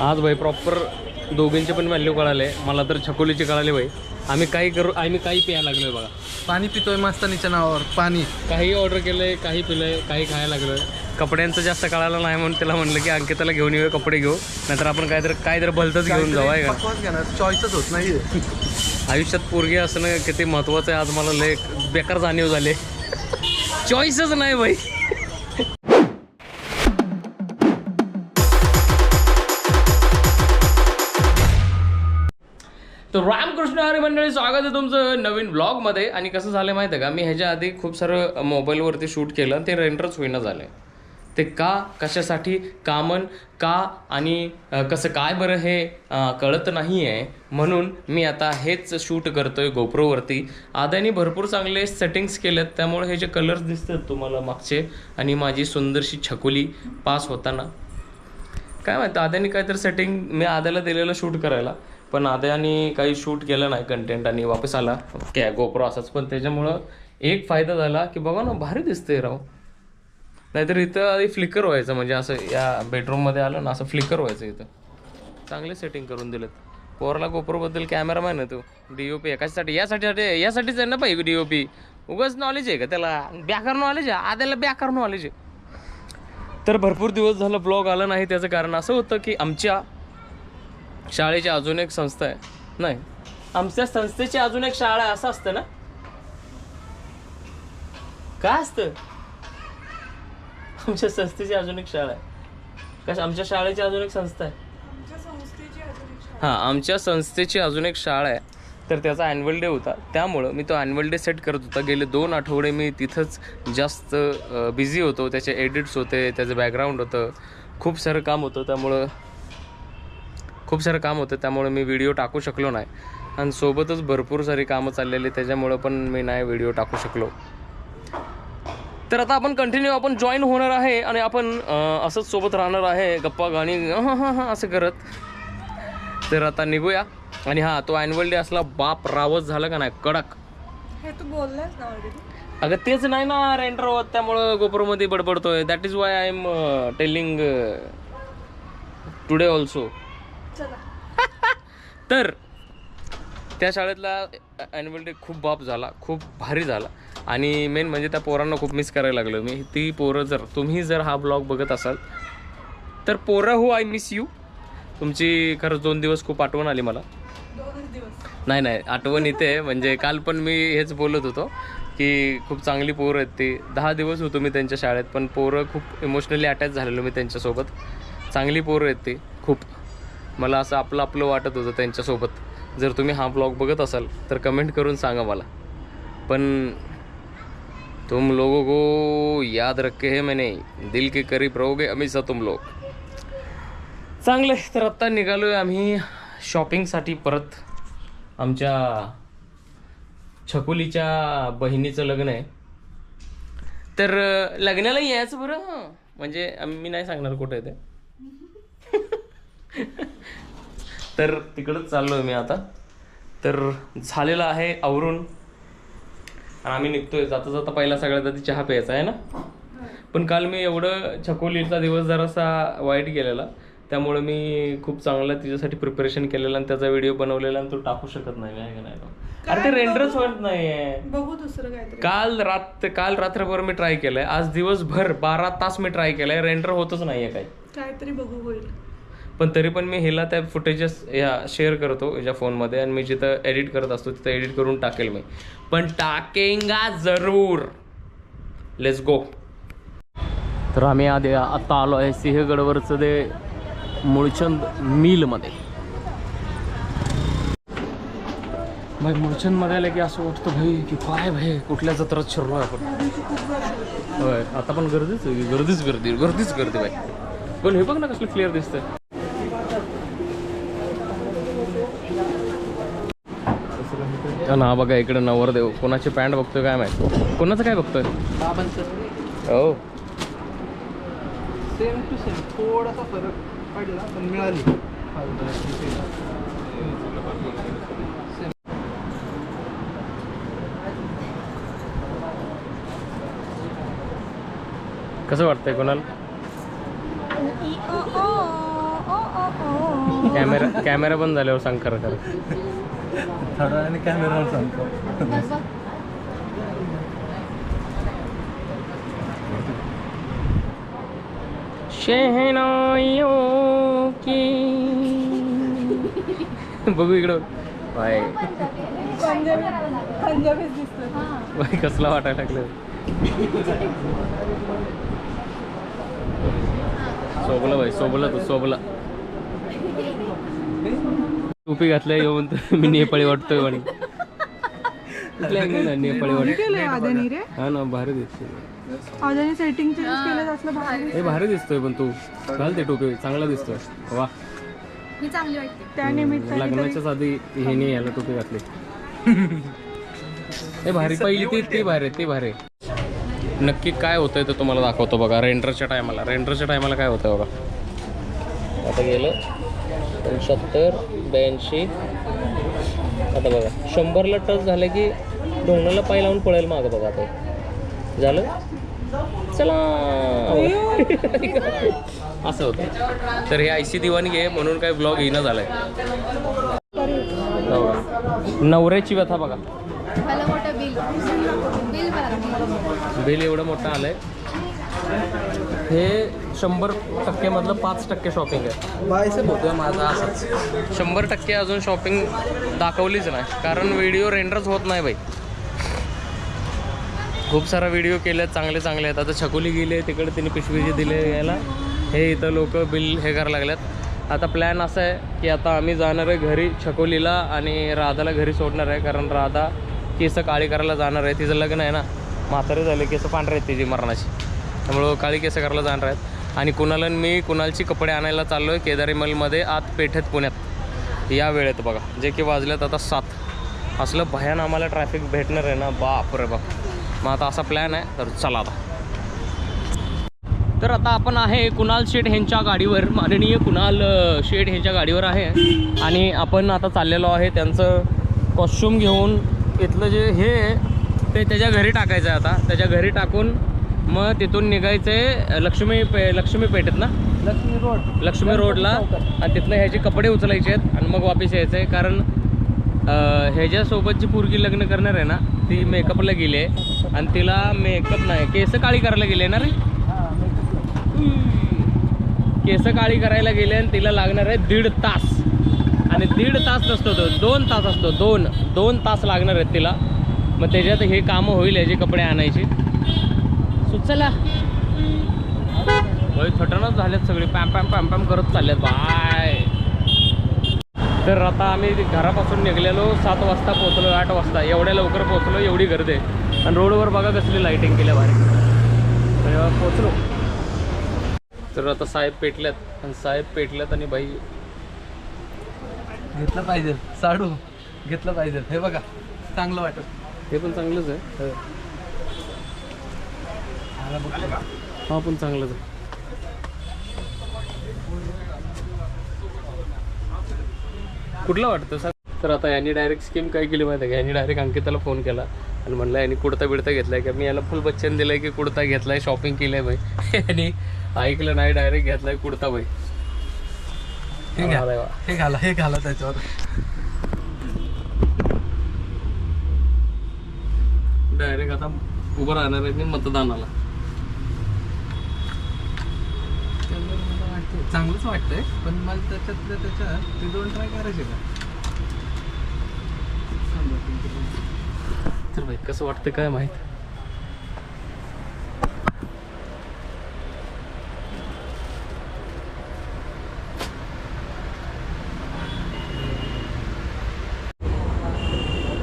आज भाई प्रॉपर दोघींचे पण व्हॅल्यू कळाले. मला तर छकोलीचे कळाले भाई आम्ही काही करू आम्ही काही प्यायला लागलोय बघा. पाणी पितोय मस्तानीच्या नावावर पाणी. काही ऑर्डर केलंय काही पिलंय काही खायला लागलोय. कपड्यांचं जास्त कळालं नाही म्हणून त्याला म्हणलं की अंकिताला घेऊन येऊया कपडे घेऊ. नाहीतर आपण काहीतरी काहीतरी भलतंच घेऊन जाऊ आहे का? चॉईसच होत नाही आयुष्यात पोरगी असणं किती महत्वाचं आहे आज मला लय बेकार जाणीव झाले. चॉईसच नाही भाई. तर रामकृष्ण हरी मंडळी स्वागत आहे तुमचं नवीन ब्लॉगमध्ये आणि कसं झालं माहिती आहे का? मी ह्याच्या आधी खूप सारं मोबाईलवरती शूट केलं ते रेंडरच होईना झालं ते का कशासाठी कामन का आणि कसं काय बरं हे कळत नाही आहे म्हणून मी आता हेच शूट करतोय गोप्रोवरती. आदानी भरपूर चांगले सेटिंग्स केलेत त्यामुळे हे जे कलर्स दिसतात तुम्हाला मागचे आणि माझी सुंदरशी छकुली पास होताना. काय माहिती आदानी काहीतरी सेटिंग मी आद्याला दिलेलं शूट करायला. पण आद्याने काही शूट केलं नाही कंटेंट आणि वापस आला. ओके गोप्रो असाच पण त्याच्यामुळं एक फायदा झाला की बघा ना भारी दिसतंय राव. नाहीतर इथं आधी फ्लिकर व्हायचं म्हणजे असं या बेडरूममध्ये आलं ना असं फ्लिकर व्हायचं इथं. चांगले सेटिंग करून दिलेत. पोरला गोप्रोबद्दल कॅमेरामॅन आहे तो. डी ओ पी कशासाठी? यासाठी यासाठीच आहे ना पाहिजे डी ओ पी उगाच नॉलेज आहे का त्याला? बॅकार नॉलेज आहे. आद्याला बॅकार नॉलेज आहे. तर भरपूर दिवस झालं ब्लॉग आला नाही त्याचं कारण असं होतं की आमच्या शाळेची अजून एक संस्था आहे. नाही आमच्या संस्थेची अजून एक शाळा आहे असं असतं ना? काय असतं? आमच्या संस्थेची अजून एक शाळा आहे. कशा आमच्या शाळेची अजून एक संस्था आहे? हां आमच्या संस्थेची अजून एक शाळा आहे. तर त्याचा ॲन्युअल डे होता. त्यामुळं मी तो ॲन्युअल डे सेट करत होता. गेले दोन आठवडे मी तिथंच जास्त बिझी होतो. त्याचे एडिट्स होते त्याचं बॅकग्राऊंड होतं. खूप सारं काम होतं. त्यामुळं खूप सारं काम होतं त्यामुळे मी व्हिडिओ टाकू शकलो नाही. आणि सोबतच भरपूर सारी कामं चाललेली त्याच्यामुळं पण मी नाही व्हिडिओ टाकू शकलो. तर आता आपण कंटिन्यू आपण जॉईन होणार आहे आणि आपण असंच सोबत राहणार आहे गप्पा गाणी हं, हं, हं, असं करत. तर आता निघूया. आणि हां तो ॲन्युअल डे असला बाप रावच झालं का नाही? कडक. हे तू बोललास ना ऑलरेडी अगं तेच नाही ना रेंटर होत त्यामुळं गोप्रोमध्ये बडबडतोय. That is why I am telling today also तर त्या शाळेतला ॲन्युअल डे खूप बाप झाला खूप भारी झाला. आणि मेन म्हणजे त्या पोरांना खूप मिस करायला लागलो मी. ती पोरं जर तुम्ही जर हा ब्लॉग बघत असाल तर पोरं हो आय मिस यू तुमची खरंच दोन दिवस खूप आठवण आली मला. नाही नाही आठवण इथे म्हणजे काल पण मी हेच बोलत होतो की खूप चांगली पोरं आहेत ती. दहा दिवस होतो मी त्यांच्या शाळेत पण पोरं खूप इमोशनली अटॅच झालेलो मी त्यांच्यासोबत. चांगली पोरं आहेत ती खूप. मला असं आपलं आपलं वाटत होतं त्यांच्यासोबत. जर तुम्ही हा ब्लॉग बघत असाल तर कमेंट करून सांगा मला. पण तुम लोगों को याद रखे है मैंने. दिल के करीब रहोगे हमेशा तुम लोग. चांगलं आहे तर आत्ता निघालोय आम्ही शॉपिंगसाठी परत. आमच्या छकुलीच्या बहिणीचं लग्न आहे. तर लग्नाला यायचं बरं म्हणजे मी नाही सांगणार कुठं आहे ते. तर तिकडंच चाललोय मी आता. तर झालेलं आहे आवरून. आणि आम्ही निघतोय. जाता जाता पहिला सगळ्यात आधी चहा प्यायचा आहे ना? पण काल मी एवढं छकोलीचा दिवस जरासा वाईट गेलेला. त्यामुळे मी खूप चांगला तिच्यासाठी प्रिपरेशन केलेलं आणि त्याचा व्हिडिओ बनवलेला आणि तो टाकू शकत नाही. आहे का नाही? अरे ते रेंडरच होत नाहीये. बघू दुसरं काहीतरी. काल रात काल रात्रभर मी ट्राय केलंय. आज दिवसभर बारा तास मी ट्राय केलंय. रेंडर होतच नाहीये काही. काहीतरी बघू होईल. पण तरी पण मी हिला त्या फुटेजेस ह्या शेअर करतो याच्या फोनमध्ये आणि मी जिथं एडिट करत असतो तिथं एडिट करून टाकेल मी. पण टाकेंगा जरूर. लेट्स गो तर आम्ही आधी आता आलो आहे सिंहगडवरचं ते मुळचंद मिलमध्ये. भाई मुळचंदमध्ये आलं की असं वाटतं भाई की काय भाई कुठल्या जत्रात शिरलो आहे आपण? होय आता पण गर्दीच आहे गर्दीच गर्दी गर्दीच गर्दी भाई. पण हे बघ ना कसलं क्लिअर दिसतंय. हा बघा इकडे नवरदेव. कोणाची पॅन्ट बघतोय काय माहिती? कोणाचं काय बघतोय? हो. सेम टू सेम थोडासा फरक पडला पण मिळाली. कसं वाटतंय कोणाला. कॅमेरा कॅमेरा बंद झाल्यावर सांग खरं खरं. थोड्या वेळाने कॅमेरावर सांगतो. शहनाइयों की बघू इकडं. बाय. पंजाबी पंजाबीच बाय कसला वाटायला लागलं सोबला बाई सोबला तू सोबला. टोपी घातल्या येऊन तर मी नेपाळी वाटतोय म्हणे. कुठल्या angle ला नेपाळी वाटत केलंय आद्यानी रे? हा ना भारी दिसतोय. आद्यानी सेटिंग चेंज केलं असलं भारी हे भारी दिसतोय पण तू. घाल ते टोपी चांगला दिसतोय. वा. मी चांगली वाटते. त्या निमित्ताने लग्नाच्याच आधी हे नाही याला टोपी घातली. हे भारी पहिली ती ती भारी आहे, ती भारी. आहे. नक्की काय होतंय ते तुम्हाला दाखवतो बघा. रेंडरच्या टायमाला रेंडरच्या टायमाला काय होतंय बघा. आता गेलं. पंच्याहत्तर ब्याऐंशी. आता बघा शंभरला टच झालं की ढोंगणाला पाय लावून पळेल मागं बघा आता. झालं? चला. असं होतं. तर हे आय सी दिवाणी आहे म्हणून काय ब्लॉग येणं झालाय. हो? नवऱ्याची व्यथा बघा. बिल एवढं मोठं आलंय. हे शंभर टक्केमधलं पाच टक्के शॉपिंग आहे. बायसे होतोय माझा असंच. शंभर टक्के अजून शॉपिंग दाखवलीच नाही. कारण व्हिडिओ रेंडरच होत नाही बाई. खूप सारा व्हिडिओ केले चांगले चांगले आहेत. आता छकुली गेले तिकडे तिने पिशवी जे दिले याला हे इथं लोक बिल हे करायला लागल्यात आता प्लॅन असा आहे की आता आम्ही जाणार आहे घरी छकोलीला आणि राधाला घरी सोडणार आहे. कारण राधा केस काळी करायला जाणार आहे. तिचं लग्न आहे ना. म्हातारे झाले केस पांढरे आहेत तिची मरणाची. त्यामुळं काळी केस करायला जाणार आहेत. आणि कुणाला मी कुणालची कपडे आणायला चाललो आहे केदारीमलमध्ये आत पेठेत पुण्यात. या वेळेत बघा जे की वाजल्यात आता सात. असलं भयान आम्हाला ट्रॅफिक भेटणार आहे ना बाप रे बाप. मग आता असा प्लॅन आहे तर चला आता. तर आता आपण आहे कुणाल शेठ ह्यांच्या गाडीवर. माननीय कुणाल शेठ ह्यांच्या गाडीवर आहे. आणि आपण आता चाललेलो आहे त्यांचं कॉस्ट्युम घेऊन. इथलं जे हे आहे, ते त्याच्या घरी टाकायचं आहे आता. त्याच्या घरी टाकून मग तिथून निघायचं आहे लक्ष्मी पे लक्ष्मी पेठेत ना? लक्ष्मी रोड. लक्ष्मी रोडला. आणि तिथनं ह्याचे कपडे उचलायचे आहेत आणि मग वापस यायचं आहे कारण अं, ह्याच्यासोबत जी पोरगी लग्न करणार आहे ना ती मेकअपला गेली आहे आणि तिला मेकअप नाही केस काळी करायला गेली आहे ना रे? केस काळी करायला गेले आणि तिला लागणार आहे दीड तास. आणि दीड तास नसतो तो दोन तास असतो दोन दोन तास लागणार आहेत तिला. मग त्याच्यात हे कामं होईल याचे कपडे आणायची. सुचला होय थटणच झालेत सगळे. पॅम पॅम पॅम पॅम करत चाललेत. बाय. तर आता आम्ही घरापासून निघलेलो. सात वाजता पोहोचलो आठ वाजता. एवढ्या लवकर पोहोचलो एवढी गर्दी आहे. आणि रोडवर बघा कसली लाईटिंग केल्या भारी. तेव्हा पोहोचलो. तर आता साहेब पेटल्यात आणि साहेब पेटल्यात आणि बाई घेतलं पाहिजे. साडू घेतलं पाहिजे. हे बघा चांगलं वाटत. हे पण चांगलंच आहे. बघ हा पण चांगलंच आहे कुठलं वाटतं सर? तर आता यांनी डायरेक्ट स्कीम काय केली माहिती आहे का? यांनी डायरेक्ट अंकिताला फोन केला. आणि म्हणलं यांनी कुडता बिडता घेतलाय का? मी याला फुल बच्चन दिलंय की कुडता घेतलाय शॉपिंग केलंय बाई. आणि ऐकलं नाही डायरेक्ट घेतलाय कुडता बाई. हे वा. हे घाला हे घाला त्याच्यावर. डायरेक्ट आता उभं राहणार आहे मी मतदानाला. चांगलंच वाटतंय पण मला त्याच्यातल्या त्याच्या ते दोन ट्राय करायचे का? तर भाई कसं वाटतं काय माहीत?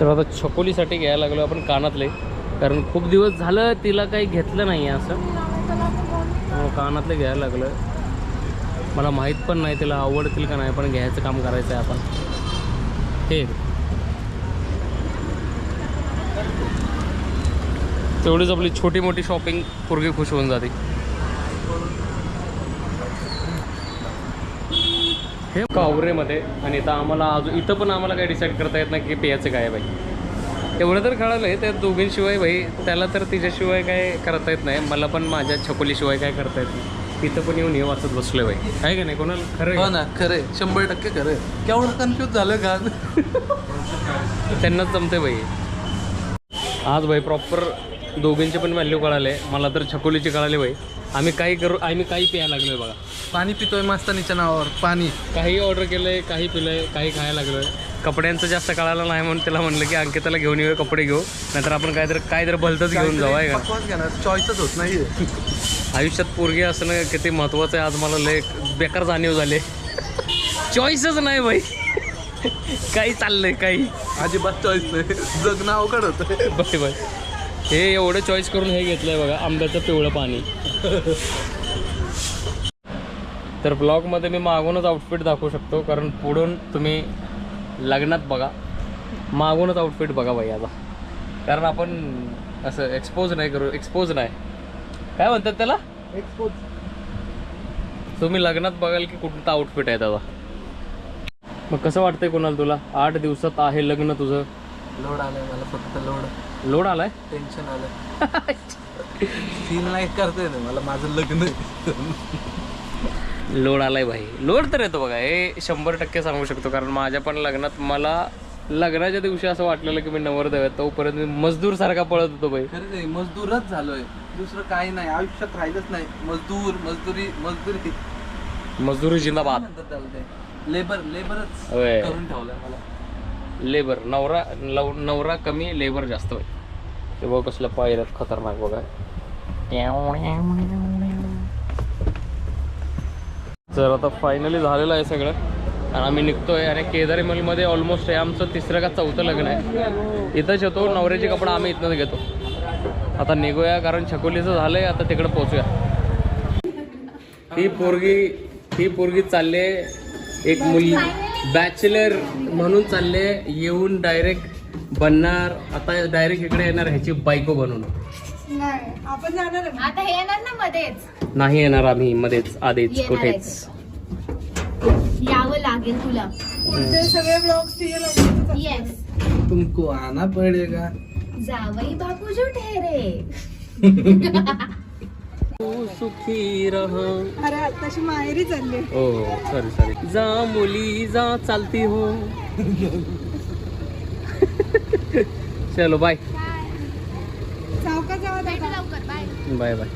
तर आता छकोलीसाठी घ्यायला लागलो आपण कानातले कारण खूप दिवस झालं तिला काही घेतलं नाही आहे असं. हो, कानातले घ्यायला लागलं मला माहीत पण नाही तिला आवडतील का नाही पण घ्यायचं काम करायचं आहे आपण. हे. तेवढीच आपली छोटी मोठी शॉपिंग पोरगी खुश होऊन जाते. हे कावरेमध्ये आणि आता आम्हाला अजून इथं पण आम्हाला काही डिसाईड करता येत नाही की प्यायचं काय आहे बाई. एवढं तर कळालं आहे त्या दोघींशिवाय भाई त्याला तर तिच्याशिवाय काय करता येत नाही मला पण माझ्या छकोलीशिवाय काय करता येत नाही. तिथं पण येऊन हे वाचत बसलोय बाई. आहे का नाही? कोणाला? खरं हो आहे ना खरे शंभर टक्के खरे केवढं कन्फ्युज झालं का का? त्यांनाच जमते बाई. आज भाई प्रॉपर दोघींचे पण व्हॅल्यू कळाले. मला तर छकोलीची कळाली बाई. आम्ही काही करू आम्ही काही प्यायला लागलोय बघा. पाणी पितोय मास्तानीच्या नावावर पाणी. काही ऑर्डर केलंय काही पिलंय काही खायला लागलोय. कपड्यांचं जास्त कळालं नाही म्हणून त्याला म्हणलं की अंकिताला घेऊन येऊ कपडे घेऊ. नाहीतर आपण काहीतरी काहीतरी भलतंच घेऊन जाऊ आहे का? घेणार. चॉईसच होत नाही आयुष्यात पोरगी असणं किती महत्वाचं आहे? आज मला लय बेकार जाणीव झाले. चॉईसच नाही बाई. काही चाललंय काही. अजिबात चॉईस नाही. जगणं अवघड होतं बाय बाय हे एवढं चॉईस करून हे घेतलंय बघा आंब्याचं पिवळं पाणी. तर ब्लॉगमध्ये मी मागूनच आउटफिट दाखवू शकतो कारण पुढून तुम्ही लग्नात बघा. मागूनच आउटफिट बघा बाई आता. कारण आपण असं एक्सपोज नाही करू एक्सपोज नाही. काय म्हणतात त्याला? तुम्ही लग्नात बघाल की कुठलं आउटफिट आहे त्याचा मग कसं वाटतंय कोणाला तुला? आठ दिवसात आहे लग्न तुझं? लोड आलाय मला फक्त लोड. लोड आलाय? टेन्शन आलं सीन नाही करता मला माझं लग्न लोड आलाय भाई. लोड तर येतो बघा. हे शंभर टक्के सांगू शकतो कारण माझ्या पण लग्नात मला लग्नाच्या दिवशी असं वाटलेलं की मी नवरदेव आहे. तोपर्यंत मी मजदूर सारखा पळत होतो भाई. मजदूरच झालोय. दुसरं काही नाही. आयुष्यात राहिलंच नाही. मजदूर मजदुरी मजदुरी मजदूरी जिंदाबाद. म्हणतात त्याला ते? लेबर लेबरच होय. करून ठेवलंय मला. लेबर नवरा लव नवरा कमी लेबर जास्त होय. ते बघ कसलं पायऱ्यात खतरनाक बघा. तर आता फायनली झालेलं आहे सगळं. आणि आम्ही निघतोय. आणि केदारी मलमध्ये ऑलमोस्ट हे आमचं तिसरं का चौथं लग्न आहे. इथंच येतो. नवऱ्याचे कपडे आम्ही इथनंच घेतो. आता निघूया कारण छकोलीचं झालंय आता तिकडे पोचूया. ही पोरगी ही पोरगी चालले एक मुली बॅचलर म्हणून चालले येऊन डायरेक्ट बनणार आता डायरेक्ट इकडे येणार ह्याची बायको बनवून नाही आपण जाणार आता हे येणार ना मध्येच? नाही येणार आम्ही मध्येच आधीच कुठेच. यावं लागेल तुला. पुढचे सगळे ब्लॉग येस तुमको आना पडेगा. जावई बापू जो ठेरे तू सुखी रह. अरे आताशी माहेरी चालली हो सॉरी सॉरी जा मुली जा चालती हो. चलो बाय सावका जावा भेटू लवकर बाय बाय बाय